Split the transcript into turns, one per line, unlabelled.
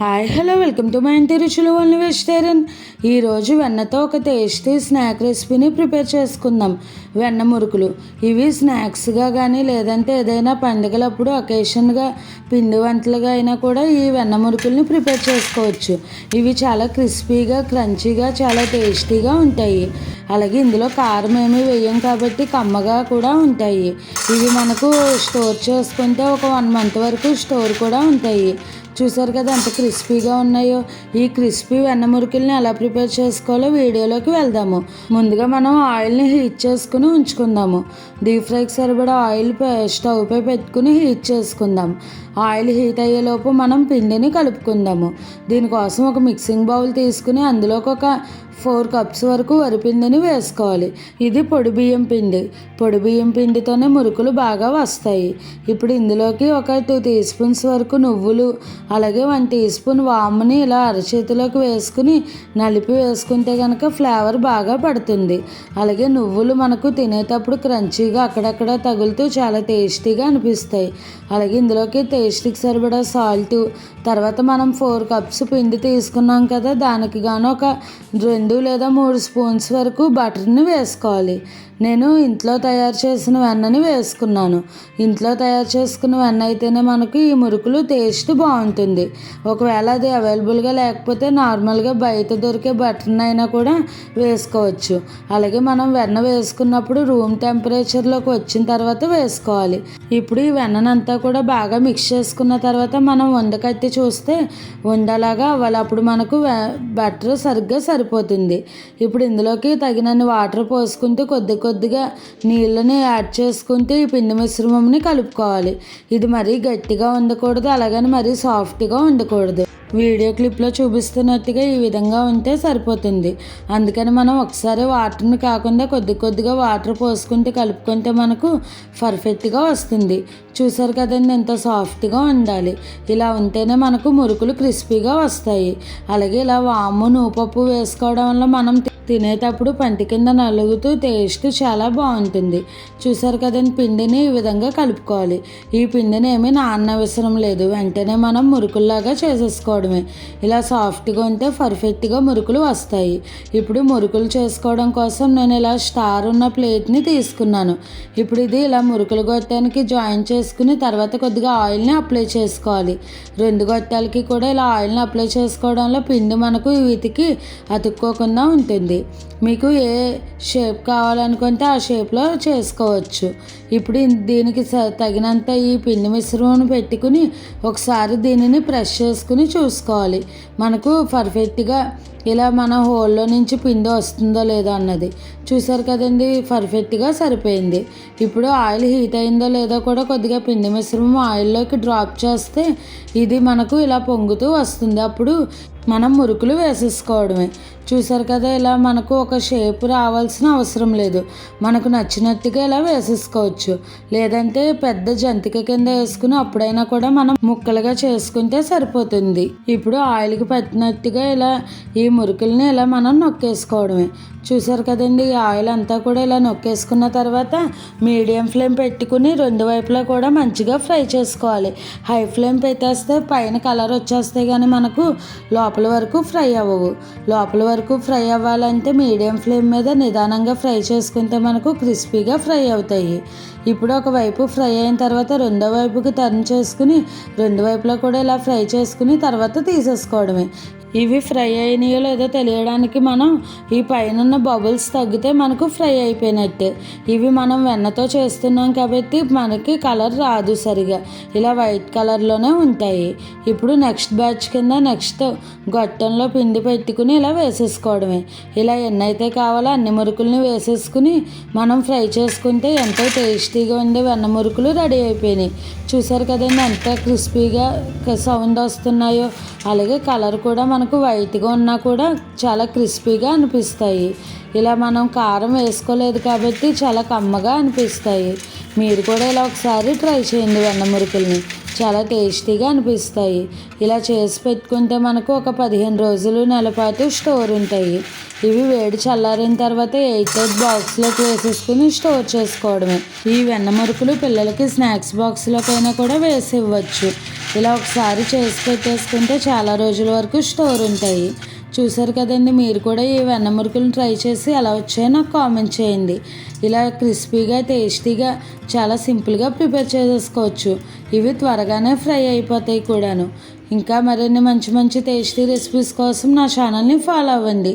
Hi hello welcome to మా ఇంటి రుచులు వన్ వెజిటేరియన్ ఈరోజు వెన్నతో ఒక టేస్టీ స్నాక్ రెసిపీని ప్రిపేర్ చేసుకుందాం. వెన్న మురుకులు. ఇవి స్నాక్స్గా కానీ లేదంటే ఏదైనా పండుగలప్పుడు అకేషన్గా పిండి వంటలుగా అయినా కూడా ఈ వెన్న మురుకుల్ని ప్రిపేర్ చేసుకోవచ్చు. ఇవి చాలా క్రిస్పీగా క్రంచీగా చాలా టేస్టీగా ఉంటాయి. అలాగే ఇందులో కారం ఏమీ వేయం కాబట్టి కమ్మగా కూడా ఉంటాయి. ఇవి మనకు స్టోర్ చేసుకుంటే ఒక వన్ మంత్ వరకు స్టోర్ కూడా ఉంటాయి. చూసారు కదా ఎంత క్రిస్పీగా ఉన్నాయో. ఈ క్రిస్పీ వెన్న మురికిల్ని ఎలా ప్రిపేర్ చేసుకోవాలో వీడియోలోకి వెళ్దాము. ముందుగా మనం ఆయిల్ని హీట్ చేసుకుని ఉంచుకుందాము. డీప్ ఫ్రైకి సరిపడా ఆయిల్ స్టవ్పై పెట్టుకుని హీట్ చేసుకుందాం. ఆయిల్ హీట్ అయ్యేలోపు మనం పిండిని కలుపుకుందాము. దీనికోసం ఒక మిక్సింగ్ బౌల్ తీసుకుని అందులోకి ఒక ఫోర్ కప్స్ వరకు వరిపిండిని వేసుకోవాలి. ఇది పొడి బియ్యం పిండి. పొడి బియ్యం పిండితోనే మురుకులు బాగా వస్తాయి. ఇప్పుడు ఇందులోకి ఒక టూ టీ స్పూన్స్ వరకు నువ్వులు అలాగే వన్ టీ స్పూన్ వాముని ఇలా అరచేతిలోకి వేసుకుని నలిపి వేసుకుంటే కనుక ఫ్లేవర్ బాగా పడుతుంది. అలాగే నువ్వులు మనకు తినేటప్పుడు క్రంచీగా అక్కడక్కడ తగులుతూ చాలా టేస్టీగా అనిపిస్తాయి. అలాగే ఇందులోకి టేస్ట్కి సరిపడా సాల్ట్ తర్వాత మనం ఫోర్ కప్స్ పిండి తీసుకున్నాం కదా దానికి గాను ఒక రెండు లేదా మూడు స్పూన్స్ వరకు బటర్ని వేసుకోవాలి. నేను ఇంట్లో తయారు చేసిన వెన్నని వేసుకున్నాను. ఇంట్లో తయారు చేసుకున్న వెన్న అయితేనే మనకు ఈ మురుకులు టేస్ట్ బాగుంటుంది. ఒకవేళ అది అవైలబుల్గా లేకపోతే నార్మల్గా బయట దొరికే బటన్ అయినా కూడా వేసుకోవచ్చు. అలాగే మనం వెన్న వేసుకున్నప్పుడు రూమ్ టెంపరేచర్లోకి వచ్చిన తర్వాత వేసుకోవాలి. ఇప్పుడు ఈ వెన్ననంతా కూడా బాగా మిక్స్ చేసుకున్న తర్వాత మనం వండకట్టి చూస్తే ఉండలాగా అవ్వాలి. అప్పుడు మనకు బటర్ సరిగ్గా సరిపోతుంది. ఇప్పుడు ఇందులోకి తగినన్ని వాటర్ పోసుకుంటూ కొద్ది కొద్దిగా నీళ్ళని యాడ్ చేసుకుంటూ ఈ పిండి మిశ్రమంని కలుపుకోవాలి. ఇది మరీ గట్టిగా ఉండకూడదు అలాగని మరీ సాఫ్ట్గా ఉండకూడదు. వీడియో క్లిప్లో చూపిస్తున్నట్టుగా ఈ విధంగా ఉంటే సరిపోతుంది. అందుకని మనం ఒకసారి వాటర్ని కాకుండా కొద్ది కొద్దిగా వాటర్ పోసుకుంటే కలుపుకుంటే మనకు పర్ఫెక్ట్గా వస్తుంది. చూసారు కదండి ఎంత సాఫ్ట్గా ఉండాలి. ఇలా ఉంటేనే మనకు మురుకులు క్రిస్పీగా వస్తాయి. అలాగే ఇలా వాము నూపప్పు వేసుకోవడం వల్ల మనం తినేటప్పుడు పంటి కింద నలుగుతూ టేస్ట్ చాలా బాగుంటుంది. చూసారు కదండి పిండిని ఈ విధంగా కలుపుకోవాలి. ఈ పిండిని ఏమీ నాన్నవసరం లేదు. వెంటనే మనం మురుకుల్లాగా చేసేసుకోవడమే. ఇలా సాఫ్ట్గా ఉంటే పర్ఫెక్ట్గా మురుకులు వస్తాయి. ఇప్పుడు మురుకులు చేసుకోవడం కోసం నేను ఇలా స్టార్ ఉన్న ప్లేట్ని తీసుకున్నాను. ఇప్పుడు ఇది ఇలా మురుకులు గొట్టానికి జాయిన్ చేసుకుని తర్వాత కొద్దిగా ఆయిల్ని అప్లై చేసుకోవాలి. రెండు గొట్టాలకి కూడా ఇలా ఆయిల్ని అప్లై చేసుకోవడంలో పిండి మనకు వీటికి అతుక్కోకుండా ఉంటుంది. మీకు ఏ షేప్ కావాలనుకుంటే ఆ షేప్లో చేసుకోవచ్చు. ఇప్పుడు దీనికి తగినంత ఈ పిండి మిశ్రమం పెట్టుకుని ఒకసారి దీనిని ప్రెస్ చేసుకుని చూసుకోవాలి. మనకు పర్ఫెక్ట్గా ఇలా మన హోల్లో నుంచి పిండి వస్తుందో లేదో అన్నది. చూసారు కదండి? పర్ఫెక్ట్గా సరిపోయింది. ఇప్పుడు ఆయిల్ హీట్ అయిందో లేదో కూడా కొద్దిగా పిండి మిశ్రమం ఆయిల్లోకి డ్రాప్ చేస్తే ఇది మనకు ఇలా పొంగుతూ వస్తుంది. అప్పుడు మనం మురుకులు వేసేసుకోవడమే. చూసారు కదా ఇలా మనకు ఒక షేప్ రావాల్సిన అవసరం లేదు. మనకు నచ్చినట్టుగా ఇలా వేసేసుకోవచ్చు. లేదంటే పెద్ద జంతిక కింద వేసుకుని అప్పుడైనా కూడా మనం ముక్కలుగా చేసుకుంటే సరిపోతుంది. ఇప్పుడు ఆయిల్కి పట్టినట్టుగా ఇలా ఈ మురుకుల్ని ఇలా మనం నొక్కేసుకోవడమే. చూసారు కదండి ఆయిల్ అంతా కూడా ఇలా నొక్కేసుకున్న తర్వాత మీడియం ఫ్లేమ్ పెట్టుకుని రెండు వైపులా కూడా మంచిగా ఫ్రై చేసుకోవాలి. హై ఫ్లేమ్ పెట్టేస్తే పైన కలర్ వచ్చేస్తే కానీ మనకు లోపల వరకు ఫ్రై అవ్వవు. లోపల వరకు ఫ్రై అవ్వాలంటే మీడియం ఫ్లేమ్ మీద నిదానంగా ఫ్రై చేసుకుంటే మనకు క్రిస్పీగా ఫ్రై అవుతాయి. ఇప్పుడు ఒక వైపు ఫ్రై అయిన తర్వాత రెండో వైపుకి టర్న్ చేసుకుని రెండు వైపులా కూడా ఇలా ఫ్రై చేసుకుని తర్వాత తీసేసుకోవడమే. ఇవి ఫ్రై అయినాయో లేదో తెలియడానికి మనం ఈ పైన బబుల్స్ తగ్గితే మనకు ఫ్రై అయిపోయినట్టే. ఇవి మనం వెన్నతో చేస్తున్నాం కాబట్టి మనకి కలర్ రాదు సరిగా. ఇలా వైట్ కలర్లోనే ఉంటాయి. ఇప్పుడు నెక్స్ట్ బ్యాచ్ కింద నెక్స్ట్ గొట్టంలో పిండి పెట్టుకుని ఇలా వేసేసుకోవడమే. ఇలా ఎన్నైతే కావాలో అన్ని మురుకుల్ని వేసేసుకుని మనం ఫ్రై చేసుకుంటే ఎంతో టేస్టీగా ఉండే వెన్న మురుకులు రెడీ అయిపోయినాయి. చూసారు కదండి ఎంత క్రిస్పీగా సౌండ్ వస్తున్నాయో. అలాగే కలర్ కూడా మనకు వైట్గా ఉన్నా కూడా చాలా క్రిస్పీగా అనిపిస్తాయి. ఇలా మనం కారం వేసుకోలేదు కాబట్టి చాలా కమ్మగా అనిపిస్తాయి. మీరు కూడా ఇలా ఒకసారి ట్రై చేయండి వెన్న మురుకుల్ని. చాలా టేస్టీగా అనిపిస్తాయి. ఇలా చేసి పెట్టుకుంటే మనకు ఒక పదిహేను రోజులు నెల పాటు స్టోర్ ఉంటాయి. ఇవి వేడి చల్లారిన తర్వాత ఎయిట్ ఎయిట్ బాక్స్లోకి వేసేసుకుని స్టోర్ చేసుకోవడమే. ఈ వెన్న మురుకులు పిల్లలకి స్నాక్స్ బాక్స్లోకైనా కూడా వేసి ఇవ్వచ్చు. ఇలా ఒకసారి చేసి పెట్టేసుకుంటే చాలా రోజుల వరకు స్టోర్ ఉంటాయి. చూసారు కదండి మీరు కూడా ఈ వెన్న మురుకులను ట్రై చేసి ఎలా వచ్చాయో నాకు కామెంట్ చేయండి. ఇలా క్రిస్పీగా టేస్టీగా చాలా సింపుల్గా ప్రిపేర్ చేసేసుకోవచ్చు ఇవి త్వరగానే ఫ్రై అయిపోతాయి కూడాను. ఇంకా మరిన్ని మంచి మంచి టేస్టీ రెసిపీస్ కోసం నా ఛానల్ని ఫాలో అవ్వండి.